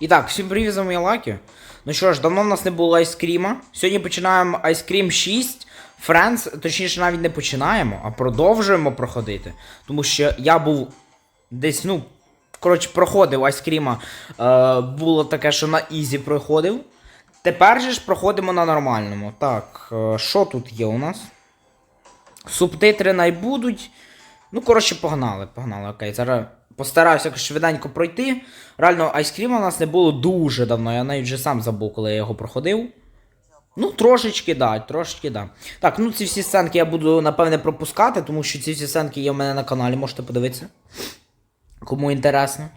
І так, всім привіт, з вами. Ну що ж, давно в нас не було айскріма. Сьогодні починаємо айскрім 6. Friends, точніше, навіть не починаємо, а продовжуємо проходити. Тому що я був десь, ну, коротше, проходив айскріма. Е, було таке, що на ізі проходив. Тепер же ж проходимо на нормальному. Так, е, що тут є у нас? Субтитри найбудуть. Ну, коротше, погнали, погнали. Окей, зараз постараюся швиденько пройти. Реально, айскріма у нас не було дуже давно. Я навіть вже сам забув, коли я його проходив. Ну, трошечки, да, трошечки, да. Так, ну ці всі сценки я буду, напевне, пропускати, тому що ці всі сценки є в мене на каналі, можете подивитися. Кому інтересно.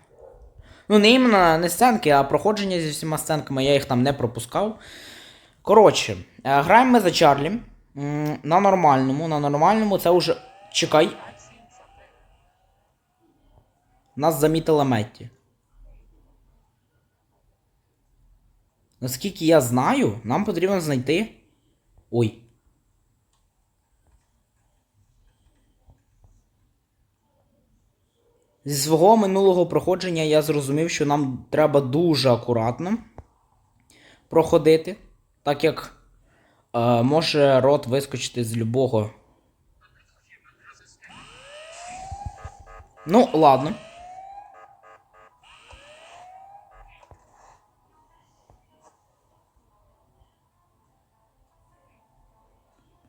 Ну, не іменно не сценки, а проходження зі всіма сценками, я їх там не пропускав. Коротше, е, граємо ми за Чарлі. На нормальному, на нормальному це вже. Чекай. Нас замітила Метті. Наскільки я знаю, нам потрібно знайти. Ой. Зі свого минулого проходження я зрозумів, що нам треба дуже акуратно проходити, так як е, може рот вискочити з любого. Ну, ладно.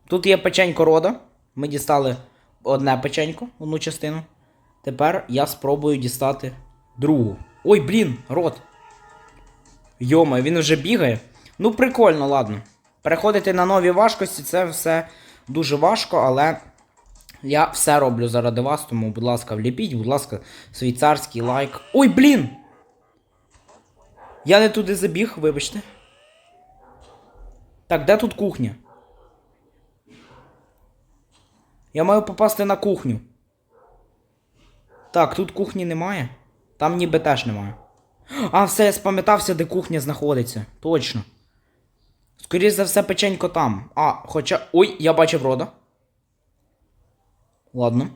Тут є печенько рода. Ми дістали одне печенько, одну частину. Тепер я спробую дістати другу. Ой, блін, рот. Йома, він вже бігає. Ну, прикольно, ладно. Переходити на нові важкості це все дуже важко, але я все роблю заради вас, тому, будь ласка, вліпіть, будь ласка, свій царський лайк. Ой, блін! Я не туди забіг, вибачте. Так, де тут кухня? Я маю попасти на кухню. Так, тут кухні немає. Там ніби теж немає. А, все, я спам'ятався, де кухня знаходиться. Точно. Скоріше за все, печенько там. А, хоча. Ой, я бачив рода. Ладно.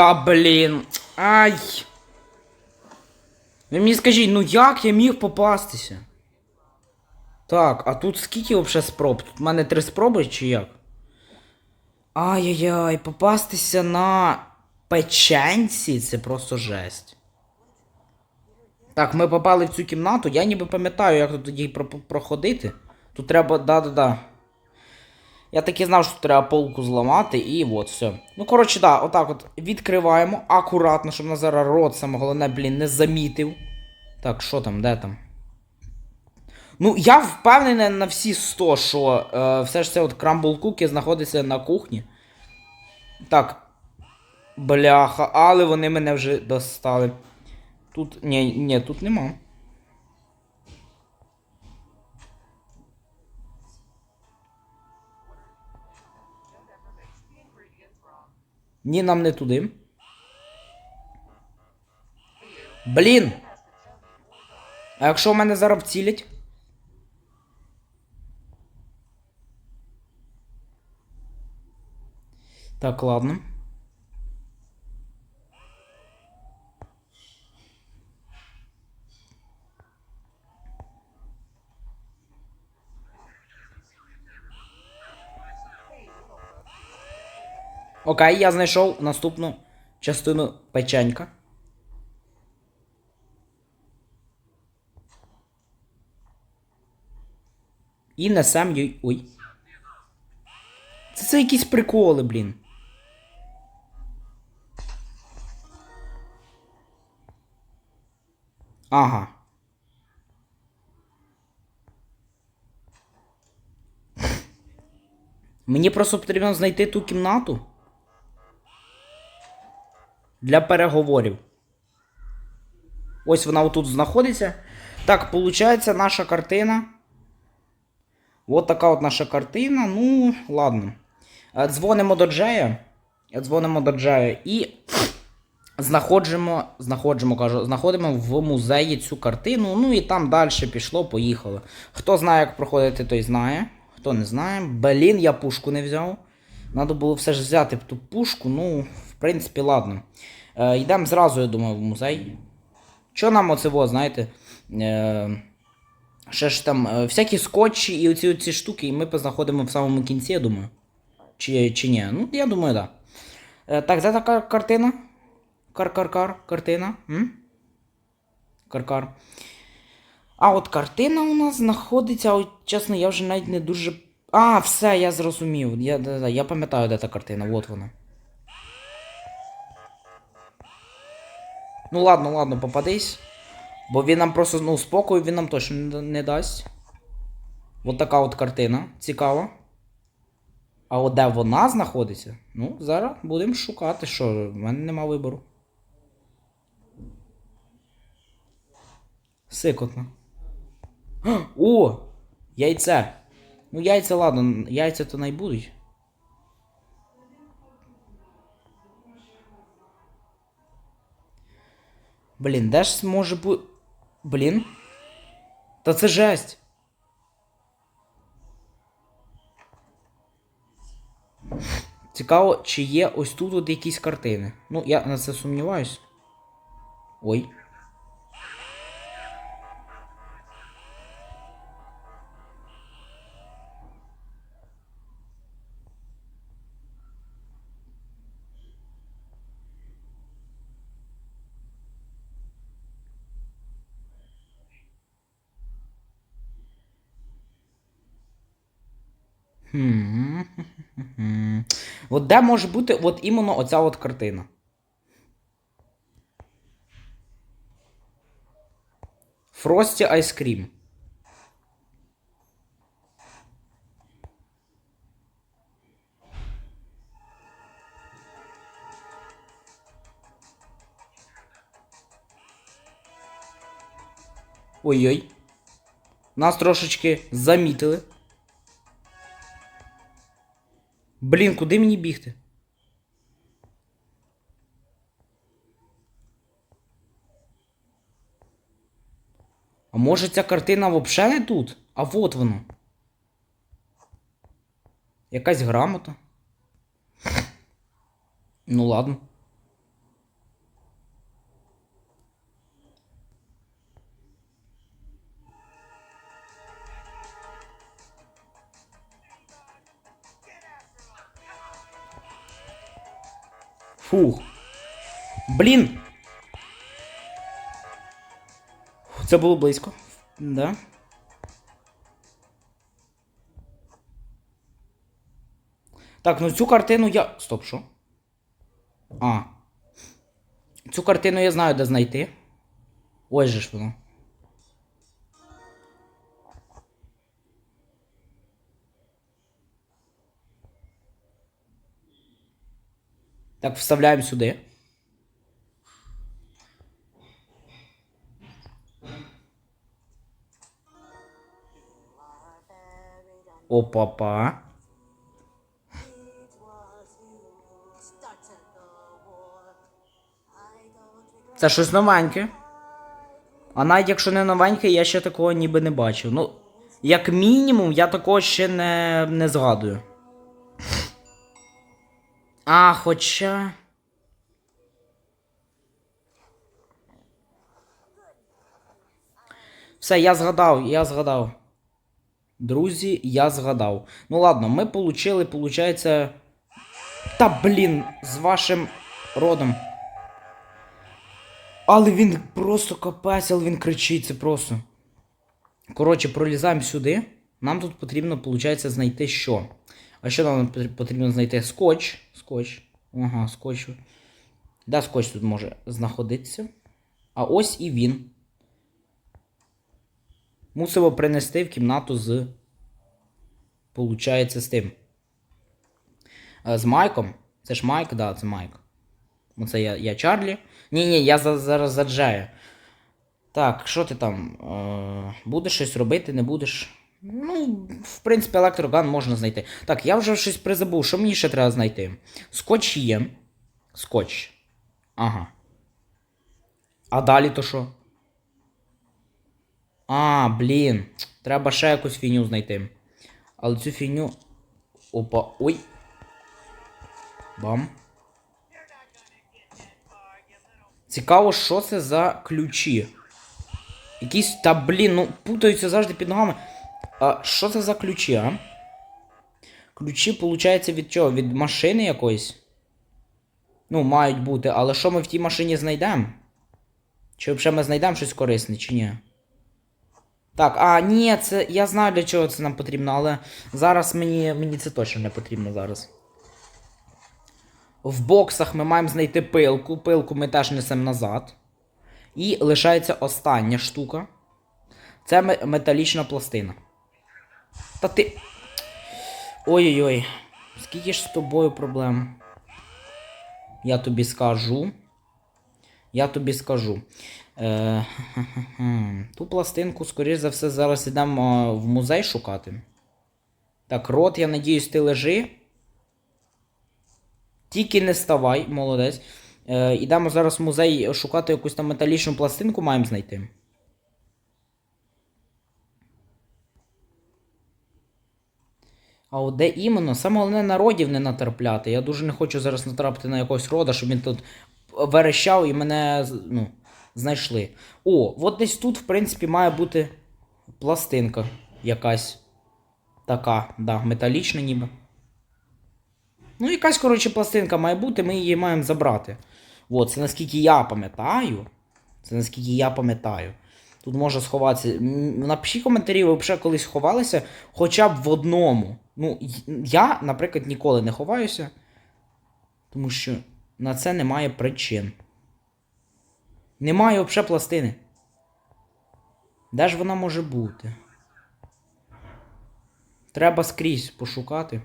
Та блін. Ай. Ви мені скажіть, ну як я міг попастися? Так, а тут скільки взагалі спроб? Тут в мене три спроби чи як? Ай-яй-яй, попастися на печенці це просто жесть. Так, ми попали в цю кімнату. Я ніби пам'ятаю, як тут тоді про- проходити. Тут треба. Да-да-да. Я таки знав, що треба полку зламати, і от, все. Ну, коротше, да, отак от відкриваємо акуратно, щоб нас зараз рот саме головне, блін, не замітив. Так, що там, де там? Ну, я впевнений на всі 100, що е, все ж це от крамбл куки знаходиться на кухні. Так. Бляха, але вони мене вже достали. Тут. Ні, ні, тут нема. Ні, нам не туди. Блін! А якщо в мене зараз вцілять? Так, ладно. Окей, я знайшов наступну частину печенька. І несем їй. Ой. Це, це якісь приколи, блін. Ага. Мені просто потрібно знайти ту кімнату для переговорів. Ось вона отут знаходиться. Так, виходить, наша картина. От така от наша картина. Ну, ладно. Е, Дзвонимо до Джея. Е, Дзвонимо до Джея і знаходимо, знаходимо, кажу, знаходимо в музеї цю картину. Ну і там далі пішло, поїхало. Хто знає, як проходити, той знає. Хто не знає. Блін, я пушку не взяв. Надо було все ж взяти ту пушку, ну, в принципі, ладно. Е, йдемо зразу, я думаю, в музей. Що нам оце, во, знаєте? Е, ще ж там е, всякі скотчі і оці, оці штуки, і ми познаходимо в самому кінці, я думаю. Чи, чи ні? Ну, я думаю, так. Да. Так, де така картина? Кар-кар-кар, картина. Кар-кар. А от картина у нас знаходиться, от, чесно, я вже навіть не дуже. А, все, я зрозумів. Я, я пам'ятаю, де та картина, от вона. Ну ладно, ладно, попадись. Бо він нам просто, ну, спокою він нам точно не, дасть. От така от картина. Цікава. А от де вона знаходиться? Ну, зараз будемо шукати, що в мене нема вибору. Сикотно. О! Яйце! Ну, яйця, ладно, яйця то не Блін, де ж може бути. Блін. Та це жесть. Цікаво, чи є ось тут от якісь картини. Ну, я на це сумніваюсь. Ой. От де може бути от іменно оця от картина? Фрості Айскрім. Ой-ой. Нас трошечки замітили. Блін, куди мені бігти? А може ця картина взагалі не тут? А вот воно. Якась грамота. Ну ладно. Фух. Блін. Це було близько. Да. Так, ну цю картину я. Стоп, що? А. Цю картину я знаю, де знайти. Ось же ж воно. Так, вставляємо сюди. Опа-па. Це щось новеньке. А навіть якщо не новеньке, я ще такого ніби не бачив. Ну, як мінімум, я такого ще не, не згадую. А, хоча. Все, я згадав, я згадав. Друзі, я згадав. Ну ладно, ми получили, получається. Та блін, з вашим родом. Але він просто капець, але він кричить, це просто. Коротше, пролізаємо сюди. Нам тут потрібно, виходить, знайти що? А що нам потрібно знайти? Скотч. Скотч. Ага, скотч. Де скотч тут може знаходитися? А ось і він. Мусимо принести в кімнату з. Получається з тим. Е, З Майком. Це ж Майк, да, це Майк. Оце я, я Чарлі. Ні, ні, я за, зараз заджаю. Так, що ти там? Е, будеш щось робити, не будеш? Ну, в принципі, електроган можна знайти. Так, я вже щось призабув. Що мені ще треба знайти? Скотч є. Скотч. Ага. А далі то що? А, блін. Треба ще якусь фігню знайти. Але цю фігню. Опа. Ой. Бам. Цікаво, що це за ключі. Якісь. Та блін, ну путаються завжди під ногами. А що це за ключі, а? Ключі, виходить, від чого? Від машини якоїсь? Ну, мають бути, але що ми в тій машині знайдемо? Чи взагалі ми знайдемо щось корисне, чи ні? Так, а, ні, це. Я знаю для чого це нам потрібно, але зараз мені, мені це точно не потрібно зараз. В боксах ми маємо знайти пилку. Пилку ми теж несемо назад. І лишається остання штука. Це металічна пластина. Та ти. Ой-ой-ой. Скільки ж з тобою проблем? Я тобі скажу. Я тобі скажу. Е. Ту пластинку, скоріш за все, зараз йдемо в музей шукати. Так, рот, я надіюсь, ти лежи. Тільки не ставай, молодець. Е, ідемо зараз в музей шукати якусь там металічну пластинку, маємо знайти. А от де іменно? Саме головне народів не натерпляти. Я дуже не хочу зараз натрапити на якогось рода, щоб він тут верещав і мене ну, знайшли. О, от десь тут, в принципі, має бути пластинка якась. Така, да, металічна ніби. Ну, якась, коротше, пластинка має бути, ми її маємо забрати. От, це наскільки я пам'ятаю. Це наскільки я пам'ятаю. Тут може сховатися. Напишіть коментарі, ви взагалі колись ховалися хоча б в одному. Ну, я, наприклад, ніколи не ховаюся. Тому що на це немає причин. Немає взагалі пластини. Де ж вона може бути? Треба скрізь пошукати.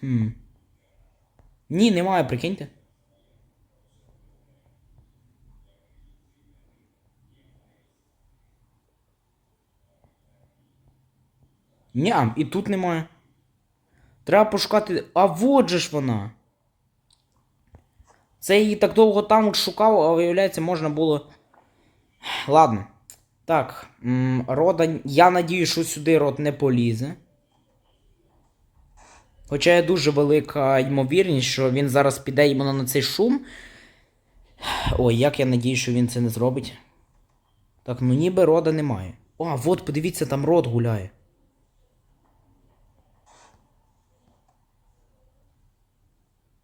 Хм. Ні, немає, прикиньте. Ням, і тут немає. Треба пошукати. А вот же ж вона. Це її так довго там шукав, а виявляється, можна було. Ладно. Так. Рода. Я надію, що сюди рот не полізе. Хоча є дуже велика ймовірність, що він зараз піде іменно на цей шум. Ой, як я надію, що він це не зробить. Так, ну ніби рода немає. О, от, подивіться, там рот гуляє.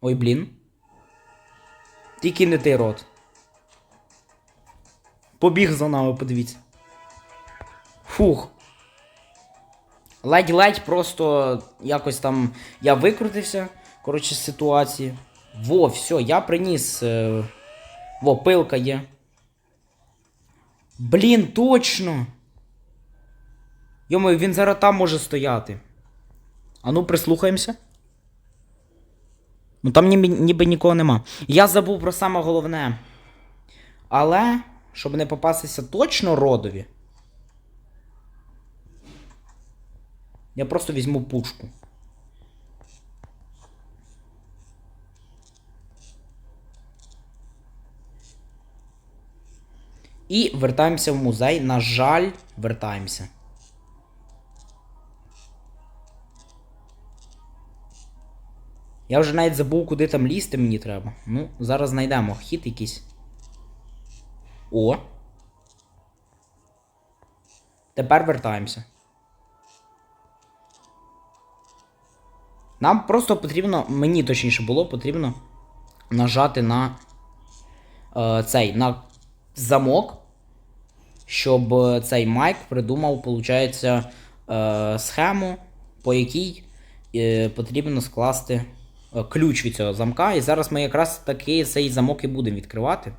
Ой, блін. Тільки не той рот. Побіг за нами, подивіться. Фух. Ледь-ледь просто якось там я викрутився, коротше, з ситуації. Во, все, я приніс. Е... Во, пилка є. Блін, точно. Йомою, він зараз там може стояти. А ну, прислухаємося. Ну там ніби, ніби нікого нема. Я забув про саме головне. Але, щоб не попастися точно родові. Я просто візьму пушку. І вертаємося в музей. На жаль, вертаємося. Я вже навіть забув, куди там лізти мені треба. Ну, зараз знайдемо хід якийсь. О. Тепер вертаємося. Нам просто потрібно, мені точніше було потрібно нажати на е, цей на замок, щоб цей Майк придумав, виходить, е, схему, по якій е, потрібно скласти е, ключ від цього замка. І зараз ми якраз таки цей замок і будемо відкривати.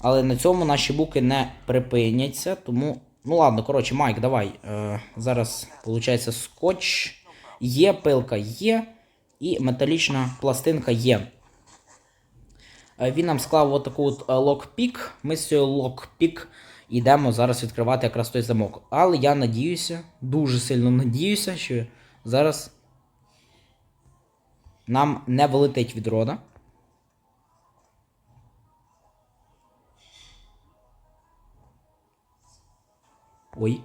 Але на цьому наші буки не припиняться, тому. Ну ладно, коротше, Майк, давай. Е, зараз, виходить, скотч. Є, пилка є, і металічна пластинка є. Е, Він нам склав отаку от е, локпік. Ми з цього локпік йдемо зараз відкривати якраз той замок. Але я надіюся, дуже сильно надіюся, що зараз нам не вилетить від рода. Ой.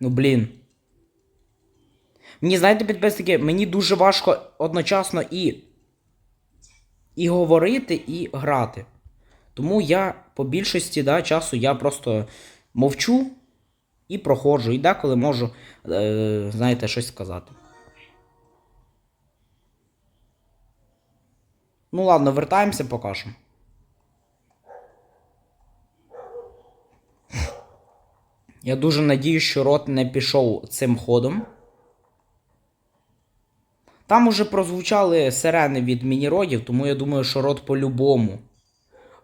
Ну блін. Мені, знаєте, підписники, мені дуже важко одночасно і. І говорити, і грати. Тому я по більшості да, часу я просто мовчу і проходжу. І деколи можу, е, знаєте, щось сказати. Ну ладно, вертаємося поки Я дуже надію, що рот не пішов цим ходом. Там уже прозвучали сирени від мініродів, тому я думаю, що рот по-любому.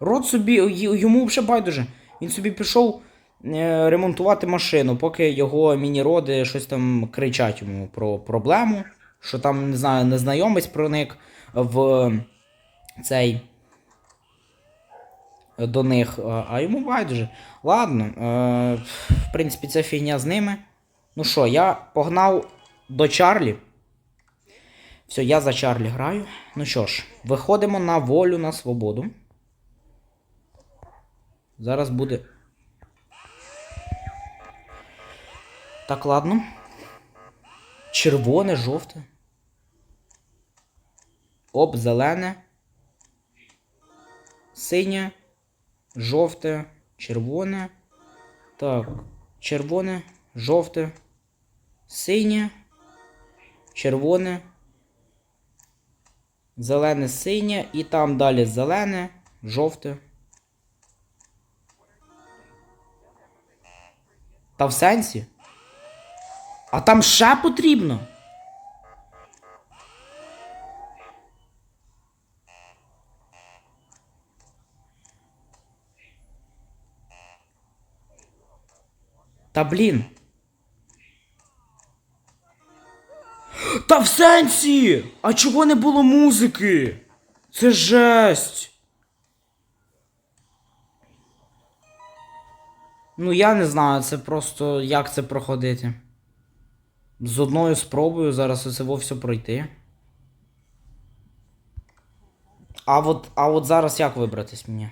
Рот собі, йому вже байдуже. Він собі пішов е, ремонтувати машину, поки його мініроди щось там кричать йому про проблему, що там, не знаю, незнайомець проник в цей до них, а- а йому байдуже. Ладно, е, в принципі, це фігня з ними. Ну що, я погнав до Чарлі. Все, я за Чарлі граю. Ну що ж, виходимо на волю на свободу. Зараз буде. Так, ладно. Червоне, жовте. Оп, зелене. Синє. Жовте, червоне. Так, червоне, жовте, синє, червоне, зелене, синє, і там далі зелене, жовте. Та в сенсі? А там ще потрібно? Та блін. Та в сенсі! А чого не було музики? Це жесть. Ну я не знаю, це просто як це проходити. З одною спробою зараз оце все пройти. А от, а от зараз як вибратись мені?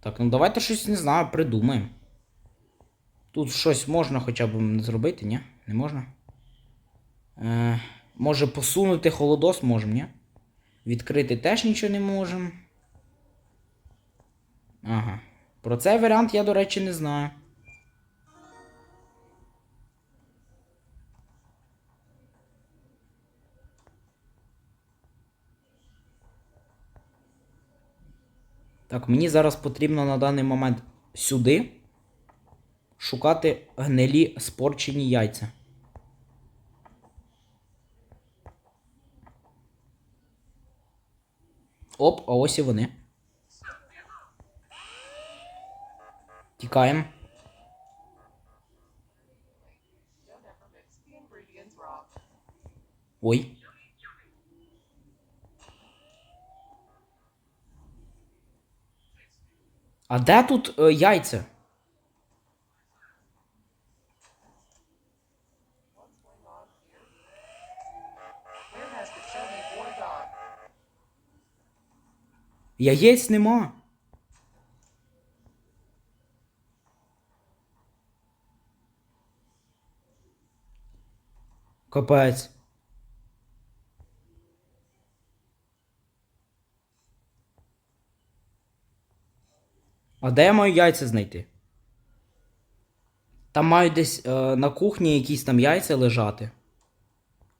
Так, ну давайте щось не знаю, придумаємо. Тут щось можна хоча б зробити, ні? Не можна? Е, може посунути холодос можемо, ні? Відкрити теж нічого не можемо. Ага. Про цей варіант я, до речі, не знаю. Так, мені зараз потрібно на даний момент сюди шукати гнилі спорчені яйця. Оп, а ось і вони. Тікаємо. Ой. А де тут е, яйця? Яєць нема. Капець. А де я маю яйця знайти? Там мають десь е, на кухні якісь там яйця лежати.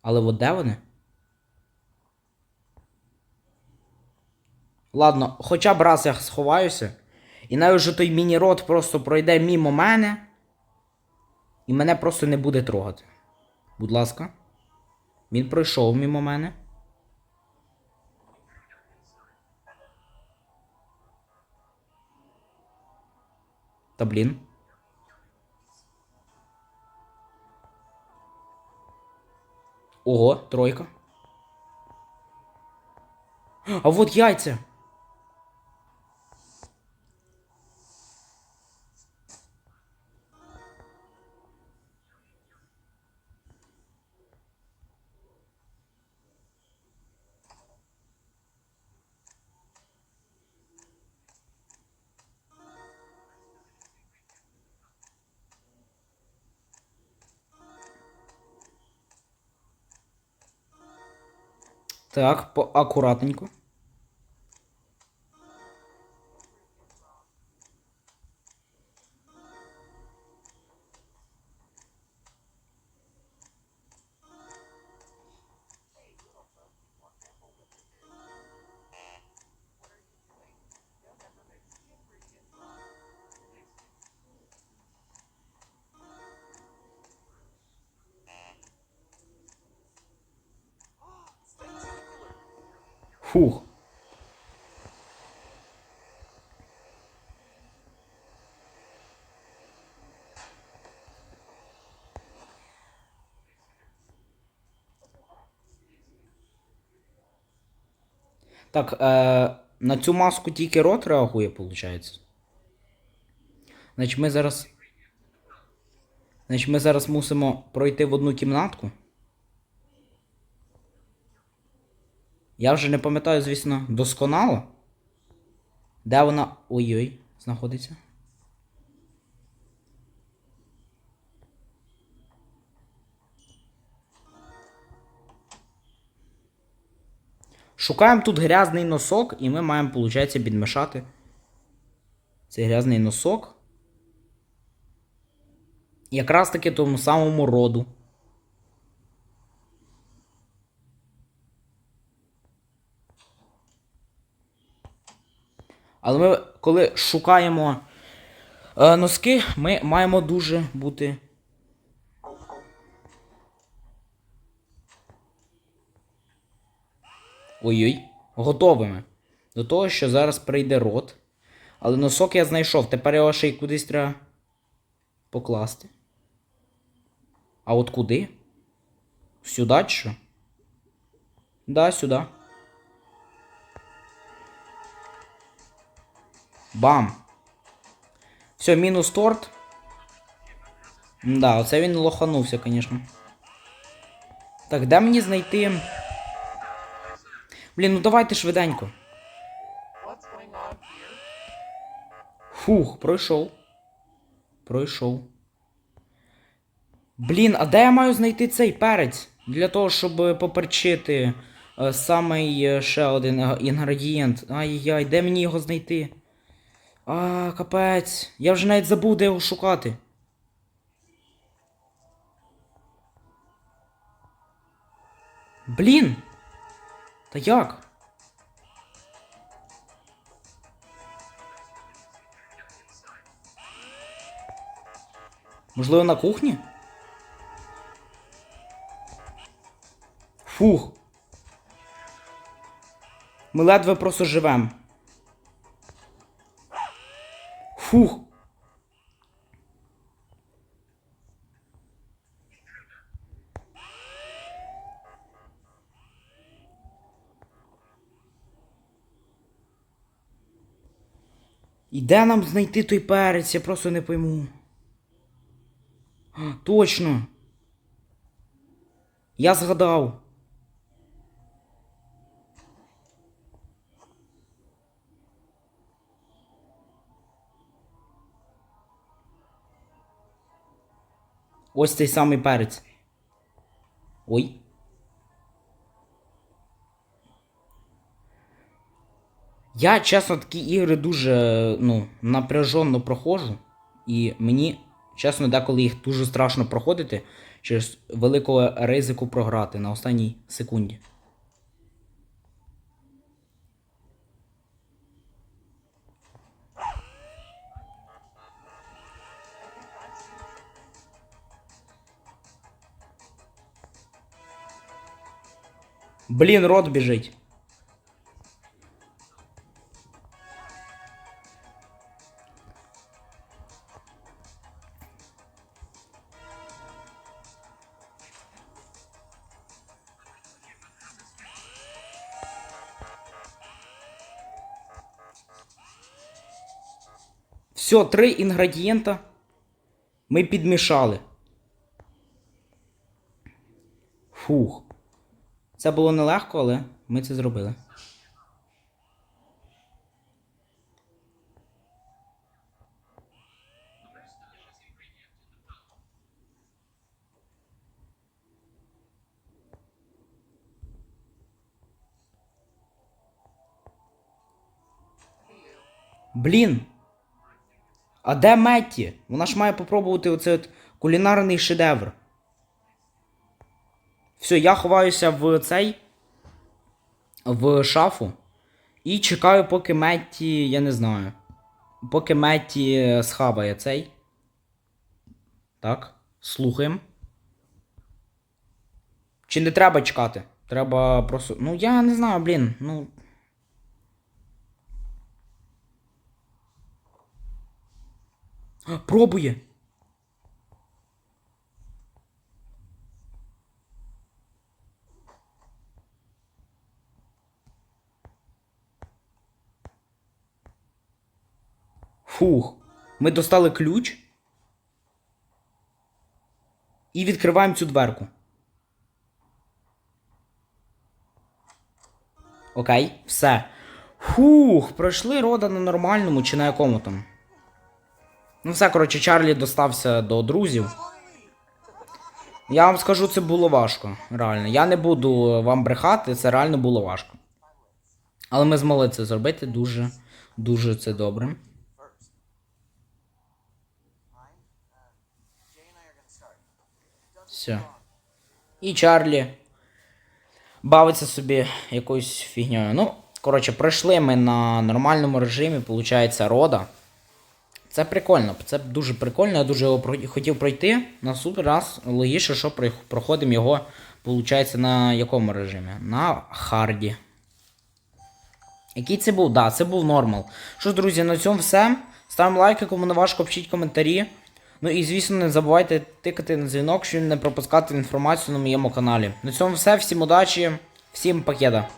Але от де вони? Ладно, хоча б раз я сховаюся І навіть вже той міні-рот просто пройде мімо мене. І мене просто не буде трогати. Будь ласка. Він пройшов мімо мене. Та блін. Ого, тройка. А вот яйця. Так, акуратненько. Фух. Так, е, на цю маску тільки рот реагує, виходить. Значить, ми зараз. Значить, ми зараз мусимо пройти в одну кімнатку. Я вже не пам'ятаю, звісно, досконало. Де вона. Ой-ой, знаходиться. Шукаємо тут грязний носок, і ми маємо, виходить, підмішати цей грязний носок. Якраз таки тому самому роду. Але ми, коли шукаємо е, носки, ми маємо дуже бути. Ой-ой, готовими. До того, що зараз прийде рот. Але носок я знайшов. Тепер його ще й кудись треба покласти. А от куди? Сюди що? Да, сюди. Бам. Все, мінус торт. Да, оце він лоханувся, звісно. Так, де мені знайти. Блін, ну давайте швиденько. Фух, пройшов. Пройшов. Блін, а де я маю знайти цей перець? Для того, щоб поперчити е, самий е, ще один е, інгредієнт. Ай-яй, де мені його знайти? А, капець. Я вже навіть забув, де його шукати. Блін. Та як? Можливо, на кухні? Фух. Ми ледве просто живем. Фух. І де нам знайти той перець, я просто не пойму. А, Точно. Я згадав. Ось цей самий перець. Ой. Я, чесно, такі ігри дуже ну, напряженно проходжу. І мені, чесно, деколи їх дуже страшно проходити через великого ризику програти на останній секунді. Блін, рот біжить. Все, три інгредієнта ми підмішали. Фух. Це було нелегко, але ми це зробили. Блін. А де Метті? Вона ж має попробувати оцей от кулінарний шедевр. Все, я ховаюся в цей. В шафу. І чекаю, поки Метті, я не знаю. Поки Метті схабає цей. Так, слухаємо. Чи не треба чекати? Треба просто. Ну, я не знаю, блін. Ну. Пробує. Фух. Ми достали ключ. І відкриваємо цю дверку. Окей, все. Фух, пройшли рода на нормальному чи на якому там. Ну, все, коротше, Чарлі достався до друзів. Я вам скажу, це було важко. Реально. Я не буду вам брехати, це реально було важко. Але ми змогли це зробити дуже, дуже це добре. Все. І Чарлі бавиться собі якоюсь фігньою. Ну, коротше, пройшли ми на нормальному режимі, виходить, рода. Це прикольно, це дуже прикольно, я дуже його хотів пройти. На супер раз логічно, що проходимо його, виходить, на якому режимі? На харді. Який це був? Да, це був нормал. Що ж, друзі, на цьому все. Ставимо лайки, кому не важко, пишіть коментарі. Ну і звісно, не забувайте тикати на дзвінок, щоб не пропускати інформацію на моєму каналі. На цьому все, всім удачі, всім пакета.